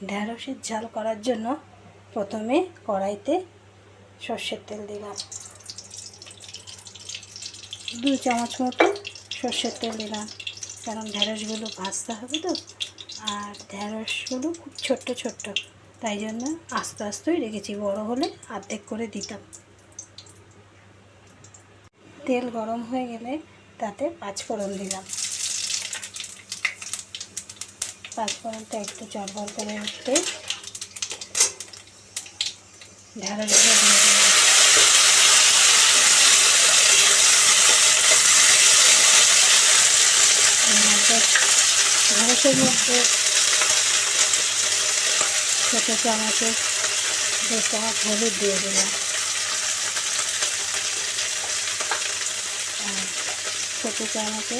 ঢ্যাঁড়সের ঝাল করার জন্য প্রথমে কড়াইতে সর্ষের তেল দিলাম। দু চামচ মতো সর্ষের তেল দিলাম। কারণ ঢ্যাঁড়সগুলো ভাজতে হবে তো, আর ঢ্যাঁড়সগুলো খুব ছোট্ট ছোট্ট। তাই জন্য আস্তে আস্তেই রেখেছি, বড় হলে অর্ধেক করে দিতাম। তেল গরম হয়ে গেলে তাতে পাঁচফোড়ন দিলাম। পাঁচফোড়নটা একটু জলবল করে উঠতে ঢ্যাঁড়সগুলো দিয়ে মধ্যে ছোটো চামচে দু চামচ হলুদ দিয়ে দিলাম। ছোটো চামচে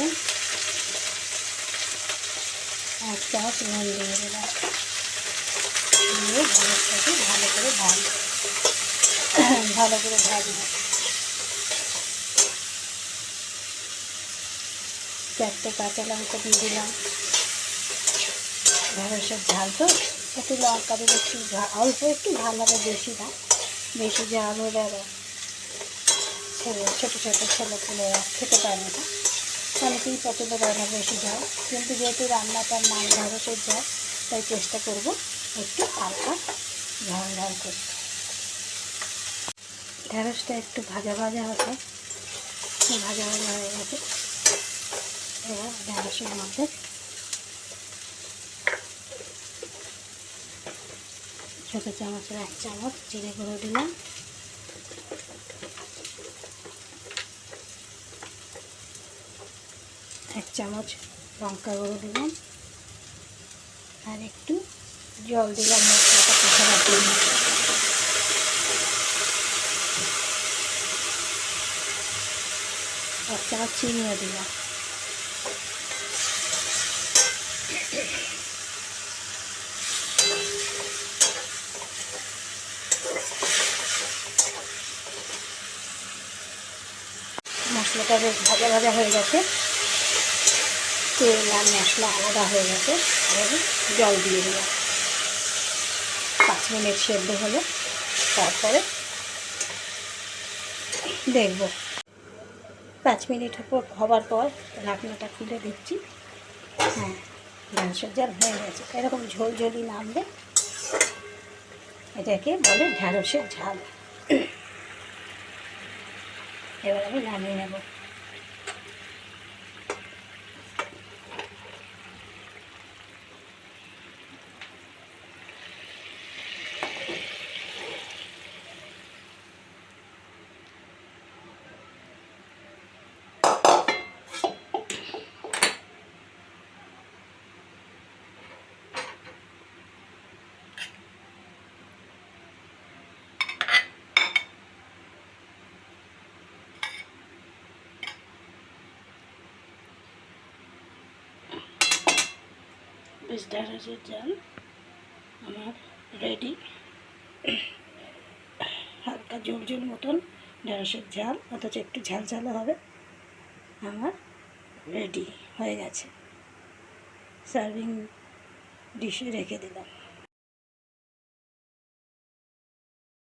এক চামচ নুন দিয়ে দিলাম। দিয়ে ঢ্যাঁড়সটাকে ভালো করে ভাজবো ভালো করে ভাজবো চারটে কাঁচা লঙ্কা দিয়ে দিলাম। ঢেঁড়সের ঝাল তো, একটু লঙ্কা দিলে একটু অল্প একটু ঝাল হবে বেশি না। বেশি ঝাল হলে আবার ছেলে, ছোটো ছোটো ছেলে পুলেরা খেতে পারে না। অনেকেই পছন্দ করে না বেশি ঝাল কিন্তু যেহেতু রান্নাটার নাম ঢেঁড়সের ঝাল তাই চেষ্টা করব একটু হালকা ঝাল ঝাল করতে। ঢেঁড়সটা একটু ভাজা ভাজা হতো ভাজা ভাজা হয়ে গেছে। এবার ঢেঁড়সের মধ্যে ছোটো চামচের এক চামচ জিরে গুঁড়ো দিলাম। এক চামচ লঙ্কা গুঁড়ো দিলাম। আর একটু জল দিলাম মশলাটা কষাবার জন্য। এক চামচ চিনিও দিলাম। মশলাটা বেশ ভাজা ভাজা হয়ে গেছে। তেল আর মশলা আলাদা হয়ে গেছে। এবার জল দিয়ে দিলাম। পাঁচ মিনিট সেদ্ধ হলে। তারপরে দেখব। পাঁচ মিনিট হব- হবার পর ঢাকনাটা খুলে দিচ্ছি। হ্যাঁ ঢ্যাঁড়সের জাল হয়ে গেছে। এরকম ঝোল ঝোলই নামবে এটাকে বলে ঢ্যাঁড়সের ঝাল। এবার আমি নামিয়ে নেব। বেশ ঢ্যাঁড়সের জাল আমার রেডি হালকা জোর জোর মতন ঢেঁড়সের ঝাল, অথচ একটু ঝাল ঝালও হবে, আমার রেডি হয়ে গেছে। সার্ভিং ডিশে রেখে দিলাম।